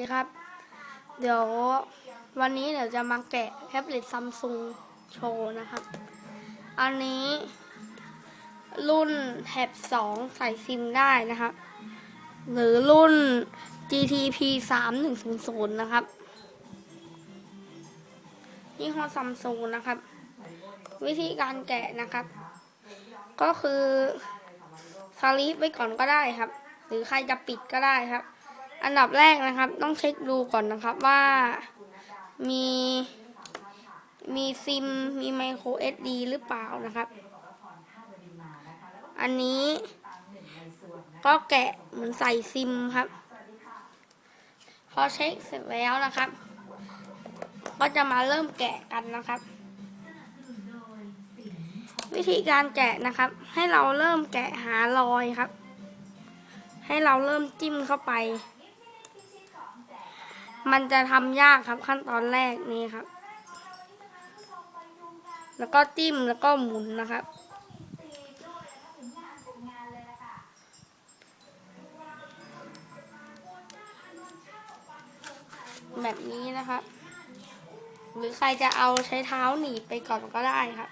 ดีครับ เดี๋ยววันนี้เดี๋ยวจะมาแกะแท็บเล็ตซัมซุงโชว์นะครับ อันนี้ รุ่นแท็บ2 ใส่ซิมได้นะครับ หรือรุ่น GTP 3100 นะครับยี่ห้อซัมซุงนะครับ วิธีการแกะนะครับ ก็คือสลีปไว้ก่อนก็ได้ครับ หรือใครจะปิดก็ได้ครับ อันดับแรกนะครับ ต้องเช็คดูก่อนนะครับว่ามีมีซิมมีไมโคร SD หรือเปล่านะครับ อันนี้ก็แกะเหมือนใส่ซิมครับ พอเช็คเสร็จแล้วนะครับ ก็จะมาเริ่มแกะกันนะครับ วิธีการแกะนะครับ ให้เราเริ่มแกะหารอยครับ ให้เราเริ่มจิ้มเข้าไป มันจะทำยากครับขั้นตอนแรกนี้ครับ แล้วก็จิ้มแล้วก็หมุนนะครับ แบบนี้นะครับ หรือใครจะเอาใช้เท้าหนีบไปก่อนก็ได้ครับ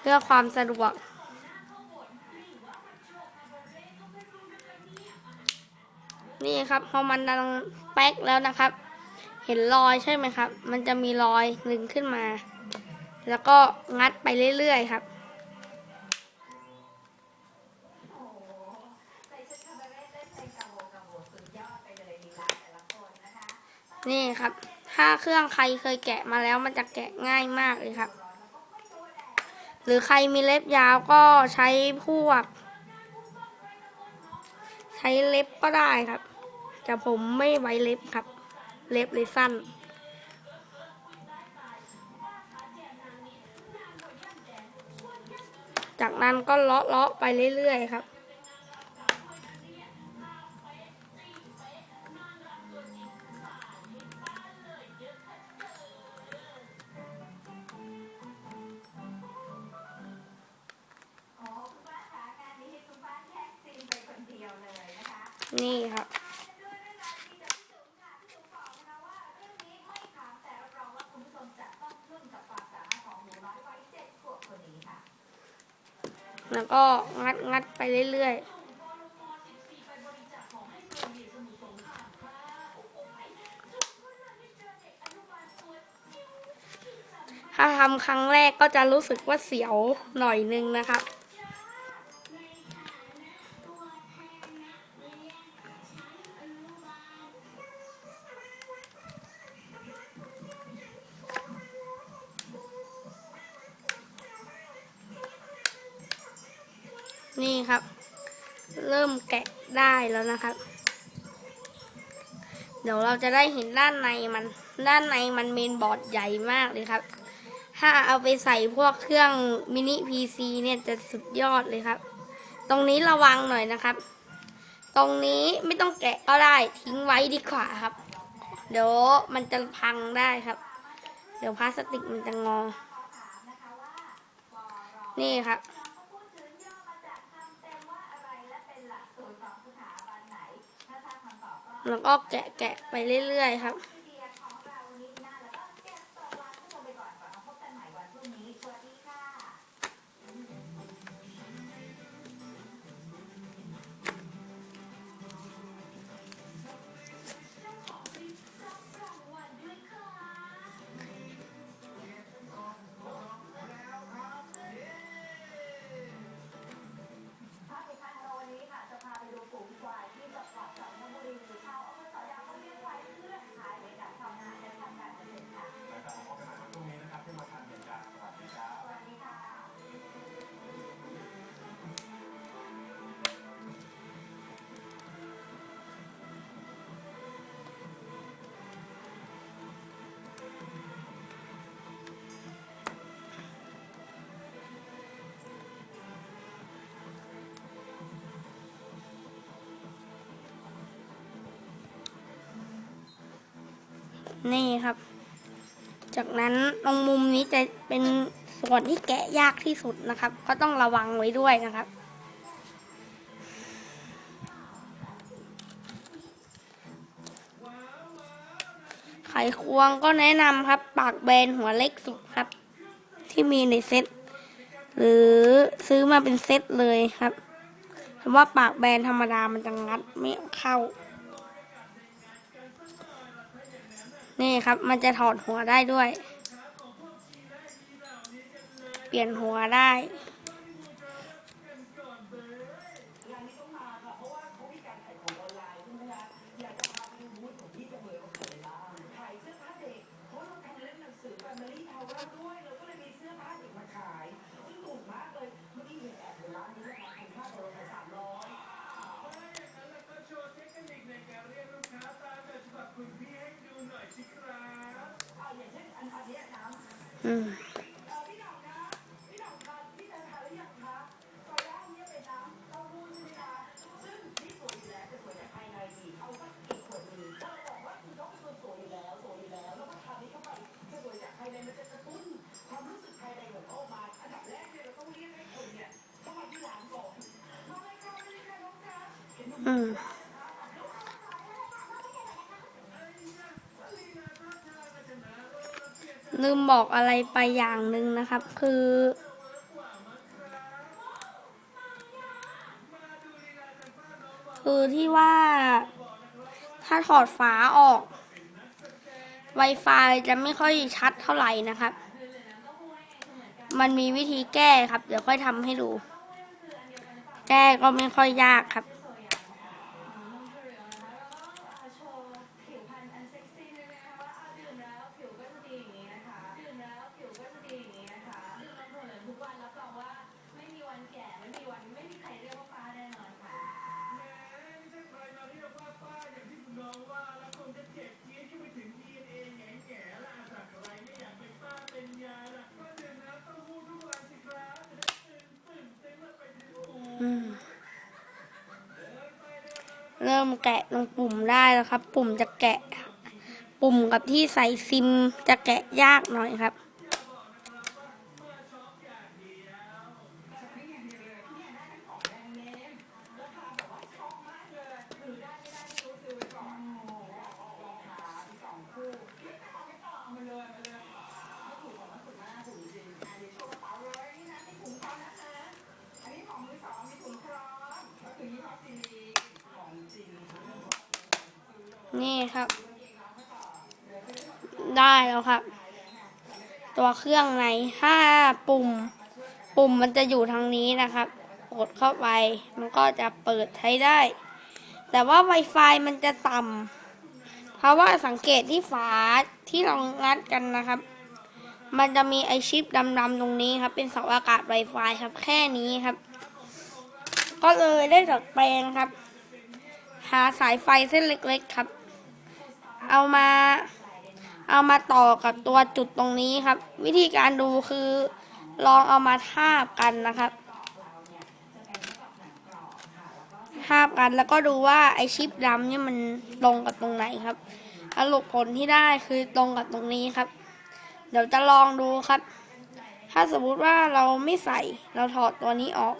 เพื่อความสะดวก นี่ครับพอมันดังแป๊กแล้วนะครับ เห็นรอยใช่ไหมครับ มันจะมีรอยหนึ่งขึ้นมา แล้วก็งัดไปเรื่อยๆครับ นี่ครับ ถ้าเครื่องใครเคยแกะมาแล้วมันจะแกะง่ายมากเลยครับ หรือใครมีเล็บยาวก็ใช้พวก ใช้เล็บก็ได้ครับ แต่ผมไม่ไว้เล็บครับ เล็บเลยสั้น จากนั้นก็เลาะเลาะไปเรื่อยๆครับ นี่ครับ แล้วก็งัดงัดไปเรื่อยๆถ้าทำครั้งแรกก็จะรู้สึกว่าเสียวหน่อยนึงนะครับ แล้วนะครับ เดี๋ยวเราจะได้เห็นด้านในมัน ด้านในมันเมนบอร์ดใหญ่มากเลยครับ ถ้าเอาไปใส่พวกเครื่องมินิพีซีเนี่ยจะสุดยอดเลยครับ ตรงนี้ระวังหน่อยนะครับ ตรงนี้ไม่ต้องแกะก็ได้ทิ้งไว้ดีกว่าครับ เดี๋ยวมันจะพังได้ครับ เดี๋ยวพลาสติกมันจะงอ นี่ครับ แล้วก็แกะแกะไปเรื่อยๆครับ นี่ครับ จากนั้นตรงมุมนี้จะเป็นส่วนที่แกะยากที่สุดนะครับ ก็ต้องระวังไว้ด้วยนะครับ ไขควงก็แนะนำครับ ปากแบนหัวเล็กสุดครับ ที่มีในเซ็ตหรือซื้อมาเป็นเซ็ตเลยครับเพราะว่าปากแบนธรรมดามันจะงัดไม่เข้า นี่ครับ มันจะถอดหัวได้ด้วย เปลี่ยนหัวได้ อืม อืม ลืมบอกอะไรไปอย่างหนึ่งนะครับ คือ คือที่ว่า ถ้าถอดฝาออก Wi-Fi จะไม่ค่อยชัดเท่าไหร่นะครับ มันมีวิธีแก้ครับ เดี๋ยวค่อยทำให้ดู แก้ก็ไม่ค่อยยากครับ ผิวพรรณอันเซ็กซี่เลยนะคะว่าเอาดื่มแล้วผิวก็จะดีอย่างนี้นะคะดื่มแล้วผิวก็จะดีอย่างนี้นะคะดื่มน้ำผึ้งทุกวันรับรองว่าไม่มีวันแก่ไม่มีวันไม่มีใครเรียกว่าป้าแน่นอนค่ะ อืม เริ่มแกะลงปุ่มได้แล้วครับ ปุ่มจะแกะ ปุ่มกับที่ใส่ซิมจะแกะยากหน่อยครับ นี่ครับ ได้แล้วครับ ตัวเครื่องในถ้าปุ่ม ปุ่มมันจะอยู่ทางนี้นะครับ กดเข้าไป มันก็จะเปิดใช้ได้ แต่ว่า Wi-Fi มันจะต่ำเพราะว่าสังเกตที่ฝาที่เรางัดกันนะครับ มันจะมีไอชิปดำๆตรงนี้ครับ เป็นเสาอากาศ Wi-Fi ครับ แค่นี้ครับ ก็เลยได้ดัดแปลงครับหาสายไฟเส้นเล็กๆครับ เอามา เอามาต่อกับตัวจุดตรงนี้ครับ วิธีการดูคือลองเอามาทาบกันนะครับทาบกันแล้วก็ดูว่าไอชิปดำเนี่ยมันตรงกับตรงไหนครับสรุปผลที่ได้คือตรงกับตรงนี้ครับ เดี๋ยวจะลองดูครับ ถ้าสมมติว่าเราไม่ใส่เราถอดตัวนี้ออก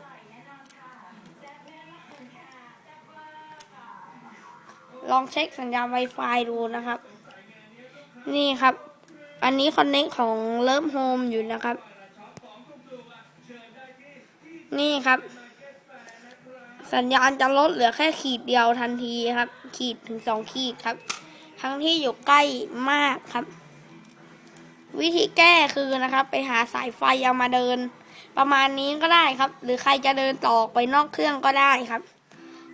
ลองเช็คสัญญาณ Wi-Fi ดูนะครับ นี่ครับ อันนี้คอนเน c ของเลิฟโฮมอยู่นะครับ นี่ครับ สัญญาณจะลดเหลือแค่ขีดเดียวทันทีครับ ขีดถึงสองขีดครับ ทั้งที่อยู่ใกล้มากครับ วิธีแก้คือนะครับ ไปหาสายไฟเอามาเดิน ประมาณนี้ก็ได้ครับ หรือใครจะเดินต่อไปนอกเครื่องก็ได้ครับ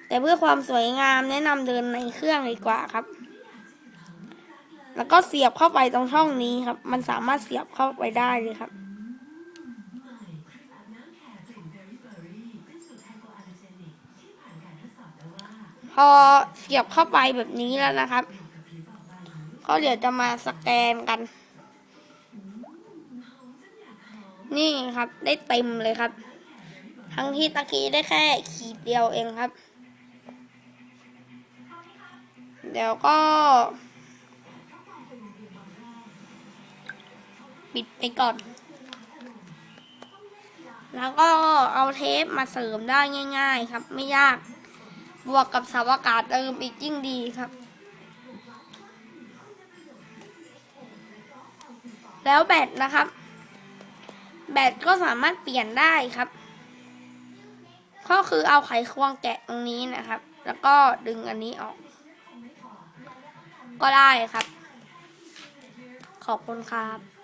แต่เพื่อความสวยงามแนะนำเดินในเครื่องดีกว่าครับ แล้วก็เสียบเข้าไปตรงช่องนี้ครับ มันสามารถเสียบเข้าไปได้เลยครับพอเสียบเข้าไปแบบนี้แล้วนะครับ ก็เดี๋ยวจะมาสแกนกัน นี่ครับ ได้เต็มเลยครับ ทั้งที่ตะกี้ได้แค่ขีดเดียวเองครับ เดี๋ยวก็ ปิดไปก่อน แล้วก็เอาเทปมาเสริมได้ง่าย ๆ ครับ ไม่ยาก บวกกับสภาวอากาศเติมอีกยิ่งดีครับ แล้วแบตนะครับ แบตก็สามารถเปลี่ยนได้ครับก็คือเอาไขควงแกะตรงนี้นะครับ แล้วก็ดึงอันนี้ออก ก็ได้ครับ ขอบคุณครับ